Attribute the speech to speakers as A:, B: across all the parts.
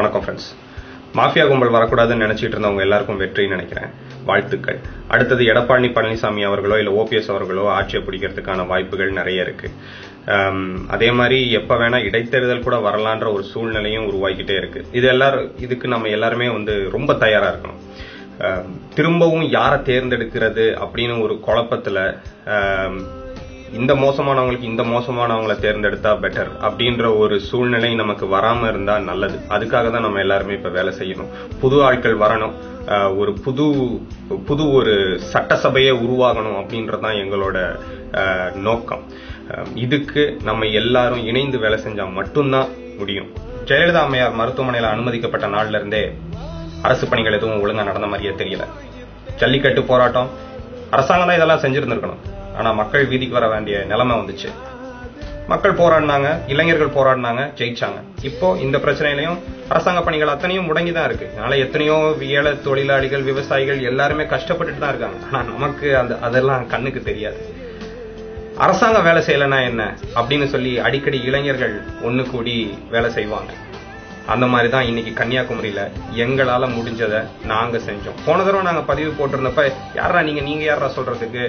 A: வணக்கம் friends mafia கும்பல் வரக்கூடாதுன்னு நினைச்சிட்டு இருந்தவங்க எல்லாருக்கும் வெற்றின்னு நினைக்கிறேன். வாழ்த்துக்கள். அடுத்தது எடப்பாடி பழனிசாமி அவர்களோ இல்லை ஓபிஎஸ் அவர்களோ ஆட்சியை பிடிக்கிறதுக்கான வாய்ப்புகள் நிறைய இருக்கு. அதே மாதிரி எப்போ வேணா இடைத்தேர்தல் கூட வரலான்ற ஒரு சூழ்நிலையும் உருவாக்கிட்டே இருக்கு. இது எல்லாரும் இதுக்கு நம்ம எல்லாருமே வந்து ரொம்ப தயாரா இருக்கணும். திரும்பவும் யாரை தேர்ந்தெடுக்கிறது அப்படின்னு ஒரு குழப்பத்துல இந்த மோசமானவங்களுக்கு இந்த மோசமானவங்கள தேர்ந்தெடுத்தா பெட்டர் அப்படின்ற ஒரு சூழ்நிலை நமக்கு வராம இருந்தா நல்லது. அதுக்காக தான் நம்ம எல்லாருமே இப்ப வேலை செய்யணும். புது ஆட்கள் வரணும். ஒரு புது புது ஒரு சட்டசபையை உருவாகணும் அப்படின்றதுதான் எங்களோட நோக்கம். இதுக்கு நம்ம எல்லாரும் இணைந்து வேலை செஞ்சா மட்டும்தான் முடியும். ஜெயலலிதா அம்மையார் மருத்துவமனையில் அனுமதிக்கப்பட்ட நாள்ல இருந்தே அரசு பணிகள் எதுவும் ஒழுங்கா நடந்த மாதிரியே தெரியல. ஜல்லிக்கட்டு போராட்டம். அரசாங்கம் தான் இதெல்லாம் செஞ்சிருந்திருக்கணும். ஆனா மக்கள் வீதிக்கு வர வேண்டிய நிலைமை வந்துச்சு. மக்கள் போராடினாங்க இளைஞர்கள் போராடினாங்க ஜெயிச்சாங்க. இப்போ இந்த பிரச்சனையிலையும் அரசாங்க பணிகள் அத்தனையும் முடங்கி தான் இருக்கு. அதனால எத்தனையோ ஏழை தொழிலாளிகள் விவசாயிகள் எல்லாருமே கஷ்டப்பட்டுட்டு தான் இருக்காங்க. ஆனா நமக்கு அந்த அதெல்லாம் கண்ணுக்கு தெரியாது. அரசாங்கம் வேலை செய்யலைன்னா என்ன? அப்படின்னு சொல்லி அடிக்கடி இளைஞர்கள் ஒன்னு கூடி வேலை செய்வாங்க. அந்த மாதிரி தான் இன்னைக்கு கன்னியாகுமரியில எங்களால முடிஞ்சதை நாங்க செஞ்சோம். போன தடவை நாங்க பதிவு போட்டிருந்தப்ப யாரா நீங்க? நீங்க யாரா சொல்றதுக்கு?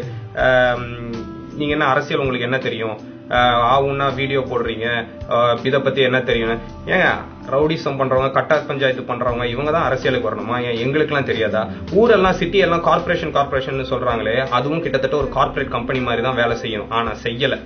A: நீங்க என்ன அரசியல் உங்களுக்கு என்ன தெரியும்? ஆவுன்னா வீடியோ போடுறீங்க. இதை பத்தி என்ன தெரியும்? ஏங்க ரவுடிசம் பண்றவங்க கட்டார் பஞ்சாயத்து பண்றவங்க இவங்க தான் அரசியலுக்கு வரணுமா? ஏன் எங்களுக்குலாம் தெரியாதா? ஊரெல்லாம் சிட்டி எல்லாம் கார்ப்பரேஷன் கார்ப்பரேஷன் சொல்றாங்களே அதுவும் கிட்டத்தட்ட ஒரு கார்ப்பரேட் கம்பெனி மாதிரி தான் வேலை செய்யணும். ஆனா செய்யல.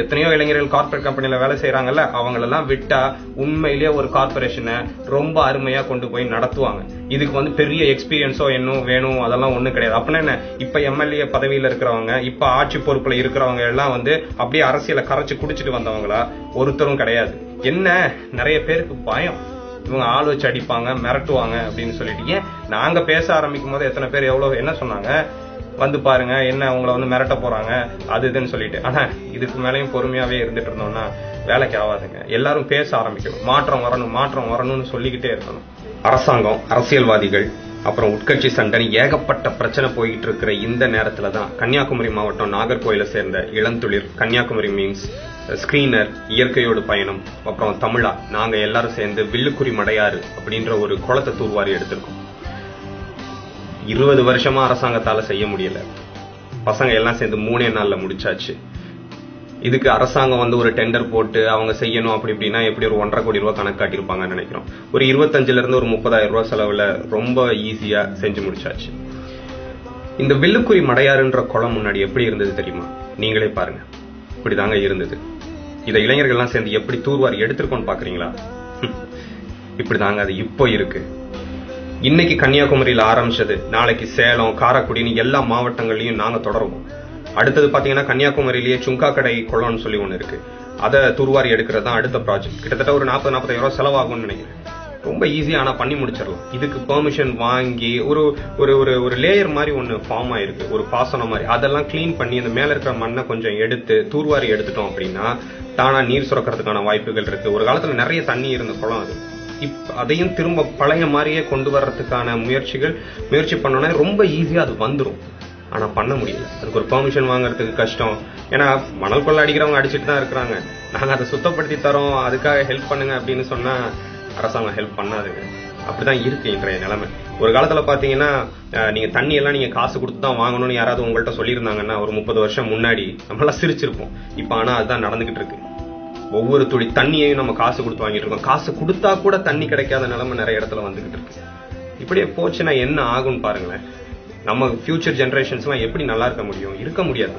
A: எத்தனையோ இளைஞர்கள் கார்ப்பரேட் கம்பெனியில வேலை செய்யறாங்கல்ல அவங்களெல்லாம் விட்டா உண்மையிலேயே ஒரு கார்ப்பரேஷனை ரொம்ப அருமையா கொண்டு போய் நடத்துவாங்க. இதுக்கு வந்து பெரிய எக்ஸ்பீரியன்ஸோ என்ன வேணும் அதெல்லாம் ஒன்றும் கிடையாது. அப்படின்னா என்ன? இப்ப எம்எல்ஏ பதவியில இருக்கிறவங்க இப்ப ஆட்சி பொறுப்புல இருக்கிறவங்க எல்லாம் வந்து அப்படியே அரசியலை கரைச்சு குடிச்சிட்டு வந்தவங்களா? ஒருத்தரும் கிடையாது. என்ன? நிறைய பேருக்கு பயம். இவங்க ஆள் வச்சு அடிப்பாங்க மிரட்டுவாங்க அப்படின்னு சொல்லிட்டு. ஏன்? நாங்க பேச ஆரம்பிக்கும் போது எத்தனை பேர் எவ்வளவு என்ன சொன்னாங்க? வந்து பாருங்க என்ன உங்களை வந்து மிரட்ட போறாங்க? அது இதுன்னு சொல்லிட்டு. ஆனா இதுக்கு மேலயும் பொறுமையாவே இருந்துட்டு இருந்தோம்னா வேலைக்கு ஆகாதுங்க. எல்லாரும் பேச ஆரம்பிக்கணும். மாற்றம் வரணும் மாற்றம் வரணும்னு சொல்லிக்கிட்டே இருக்கணும். அரசாங்கம் அரசியல்வாதிகள் அப்புறம் உட்கட்சி சண்டை ஏகப்பட்ட பிரச்சனை போயிட்டு இருக்கிற இந்த நேரத்துல தான் கன்னியாகுமரி மாவட்டம் நாகர்கோயிலை சேர்ந்த இளந்துளிர். கன்னியாகுமரி மீன்ஸ் ஸ்கிரீனர் இயற்கையோடு பயணம் அப்புறம் தமிழா. நாங்க எல்லாரும் சேர்ந்து வில்லுக்குறி மடையாறு அப்படின்ற ஒரு குளத்தை தூர்வாரி எடுத்திருக்கோம். இருபது வருஷமா அரசாங்கத்தால செய்ய முடியல. பசங்க எல்லாம் சேர்ந்து மூணே நாள்ல முடிச்சாச்சு. இதுக்கு அரசாங்கம் வந்து ஒரு டெண்டர் போட்டு அவங்க செய்யணும் அப்படி இப்படின்னா எப்படி ஒரு ஒன்றரை கோடி ரூபாய் கணக்கு காட்டியிருப்பாங்கன்னு நினைக்கிறோம். ஒரு இருபத்தஞ்சுல இருந்து ஒரு முப்பதாயிரம் ரூபாய் செலவுல ரொம்ப ஈஸியா செஞ்சு முடிச்சாச்சு. இந்த வில்லுக்குறி மடையாறுன்ற குளம் முன்னாடி எப்படி இருந்தது தெரியுமா? நீங்களே பாருங்க. இப்படிதாங்க இருந்தது. இதை இளைஞர்கள்லாம் சேர்ந்து எப்படி தூர்வாரி எடுத்திருக்கோம்னு பாக்குறீங்களா இப்படிதாங்க அது இப்போ இருக்கு. இன்னைக்கு கன்னியாகுமரியில ஆரம்பிச்சது நாளைக்கு சேலம் காரைக்குடின்னு எல்லா மாவட்டங்கள்லயும் நாங்க தொடருவோம். அடுத்தது பாத்தீங்கன்னா கன்னியாகுமரியிலேயே சுங்கா கடை குளம்னு சொல்லி ஒண்ணு இருக்கு. அதை தூர்வாரி எடுக்கிறது தான் அடுத்த ப்ராஜெக்ட் கிட்டத்தட்ட ஒரு நாற்பது நாற்பதாயிரம் ரூபாய் செலவாகும்னு நினைக்கிறேன். ரொம்ப ஈஸியா ஆனா பண்ணி முடிச்சிடலாம். இதுக்கு பெர்மிஷன் வாங்கி ஒரு ஒரு ஒரு ஒரு லேயர் மாதிரி ஒன்று ஃபார்ம் ஆயிருக்கு. ஒரு பாசனம் மாதிரி. அதெல்லாம் க்ளீன் பண்ணி அந்த மேல இருக்கிற மண்ணை கொஞ்சம் எடுத்து தூர்வாரி எடுத்துட்டோம் அப்படின்னா தானா நீர் சுரக்கிறதுக்கான வாய்ப்புகள் இருக்கு. ஒரு காலத்துல நிறைய தண்ணி இருந்த குளம் அது. இப் அதையும் திரும்ப பழைய மாதிரியே கொண்டு வர்றதுக்கான முயற்சிகள் முயற்சி பண்ணோம்னா ரொம்ப ஈஸியா அது வந்துரும். ஆனா பண்ண முடியல. அதுக்கு ஒரு பெர்மிஷன் வாங்குறதுக்கு கஷ்டம். ஏன்னா மணல் கொள்ள அடிக்கிறவங்க அடிச்சுட்டு தான் இருக்கிறாங்க. நாங்க அதை சுத்தப்படுத்தி தரோம் அதுக்காக ஹெல்ப் பண்ணுங்க அப்படின்னு சொன்னா அரசாங்கம் ஹெல்ப் பண்ணாதுங்க அப்படிதான் இருக்கு இன்றைய நிலைமை. ஒரு காலத்துல பாத்தீங்கன்னா நீங்க தண்ணி எல்லாம் நீங்க காசு கொடுத்து தான் வாங்கணும்னு யாராவது உங்கள்ட்ட சொல்லியிருந்தாங்கன்னா ஒரு முப்பது வருஷம் முன்னாடி நம்மளாம் சிரிச்சிருப்போம். இப்ப ஆனா அதுதான் நடந்துகிட்டு இருக்கு. ஒவ்வொரு துளி தண்ணியையும் நம்ம காசு கொடுத்து வாங்கிட்டு இருக்கோம். காசு கொடுத்தா கூட தண்ணி கிடைக்காத நிலைமை நிறைய இடத்துல வந்துகிட்டு இருக்கு. இப்படியே போச்சுன்னா என்ன ஆகும்னு பாருங்களேன். நம்ம ஃபியூச்சர் ஜெனரேஷன்ஸ் எல்லாம் எப்படி நல்லா இருக்க முடியும்? இருக்க முடியாது.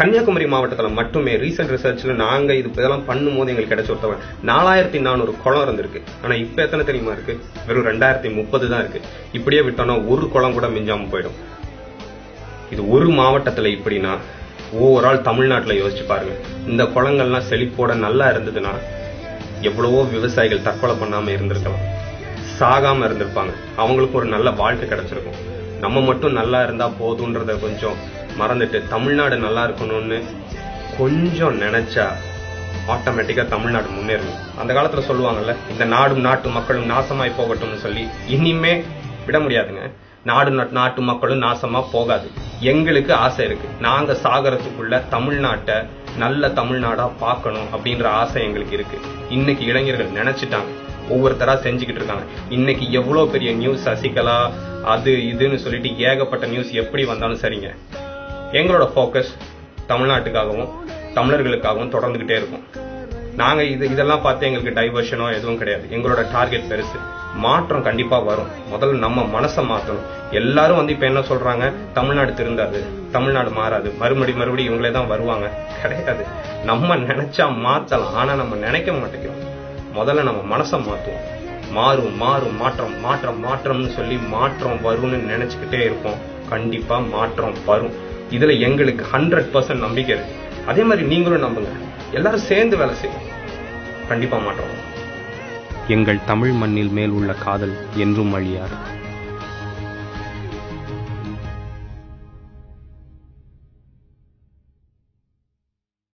A: கன்னியாகுமரி மாவட்டத்துல மட்டுமே ரீசெண்ட் ரிசர்ச்ல நாங்க இது இதெல்லாம் பண்ணும்போது எங்களுக்கு கிடைச்ச ஒருத்தவன் நாலாயிரத்தி நானூறு குளம் இருந்திருக்கு. ஆனா இப்ப எத்தனை தெரியுமா இருக்கு? வெறும் ரெண்டாயிரத்தி முப்பது தான் இருக்கு. இப்படியே விட்டோம்னா ஒரு குளம் கூட மிஞ்சாம போயிடும். இது ஒரு மாவட்டத்துல இப்படின்னா ஓவரால் தமிழ்நாட்டுல யோசிச்சு பாருங்க. இந்த குளங்கள்லாம் செழிப்போட நல்லா இருந்ததுன்னா எவ்வளவோ விவசாயிகள் தற்கொலை பண்ணாம இருந்திருக்கலாம். சாகாம இருந்திருப்பாங்க. அவங்களுக்கு ஒரு நல்ல வாழ்க்கை கிடைச்சிருக்கும். நம்ம மட்டும் நல்லா இருந்தா போதுன்றத கொஞ்சம் மறந்துட்டு தமிழ்நாடு நல்லா இருக்கணும்னு கொஞ்சம் நினைச்சா ஆட்டோமேட்டிக்கா தமிழ்நாடு முன்னேறும் அந்த காலத்துல சொல்லுவாங்கல்ல இந்த நாடும் நாட்டு மக்களும் நாசமாய் போகட்டும்னு சொல்லி. இனிமே விட முடியாதுங்க. நாடு நாட்டு மக்களும் நாசமா போகாது. எங்களுக்கு ஆசை இருக்கு. நாங்க சாகரத்துக்குள்ள தமிழ்நாட்டை நல்ல தமிழ்நாடா பார்க்கணும் அப்படின்ற ஆசை எங்களுக்கு இருக்கு. இன்னைக்கு இளைஞர்கள் நினைச்சிட்டாங்க. ஒவ்வொருத்தரா செஞ்சுக்கிட்டு இருக்காங்க. இன்னைக்கு எவ்வளவு பெரிய நியூஸ் சசிகலா அது இதுன்னு சொல்லிட்டு ஏகப்பட்ட நியூஸ் எப்படி வந்தாலும் சரிங்க. எங்களோட ஃபோக்கஸ் தமிழ்நாட்டுக்காகவும் தமிழர்களுக்காகவும் தொடர்ந்துகிட்டே இருக்கும். நாங்க இது இதெல்லாம் பார்த்து எங்களுக்கு டைவர்ஷனோ எதுவும் கிடையாது. எங்களோட டார்கெட் பெருசு. மாற்றம் கண்டிப்பா வரும். முதல்ல நம்ம மனசை மாற்றணும். எல்லாரும் வந்து இப்ப என்ன சொல்றாங்க? தமிழ்நாடு திருந்தாது. தமிழ்நாடு மாறாது. மறுபடி மறுபடி இவங்களே தான் வருவாங்க. கிடையாது. நம்ம நினைச்சா மாத்தலாம். ஆனா நம்ம நினைக்க மாட்டேங்கிறோம். முதல்ல நம்ம மனசை மாத்துவோம். மாறும் மாறும் மாற்றம் மாற்றம் மாற்றம்னு சொல்லி மாற்றம் வரும்னு நினைச்சுக்கிட்டே இருப்போம். கண்டிப்பா மாற்றம் வரும். இதுல எங்களுக்கு ஹண்ட்ரட் பர்சன்ட் நம்பிக்கை இருக்கு. அதே மாதிரி நீங்களும் நம்புங்க. எல்லாரும் சேர்ந்து வேலை செய்யும் கண்டிப்பா மாட்டோம்
B: எங்கள் தமிழ் மண்ணில் மேல் உள்ள காதல் என்றும் அழியாது.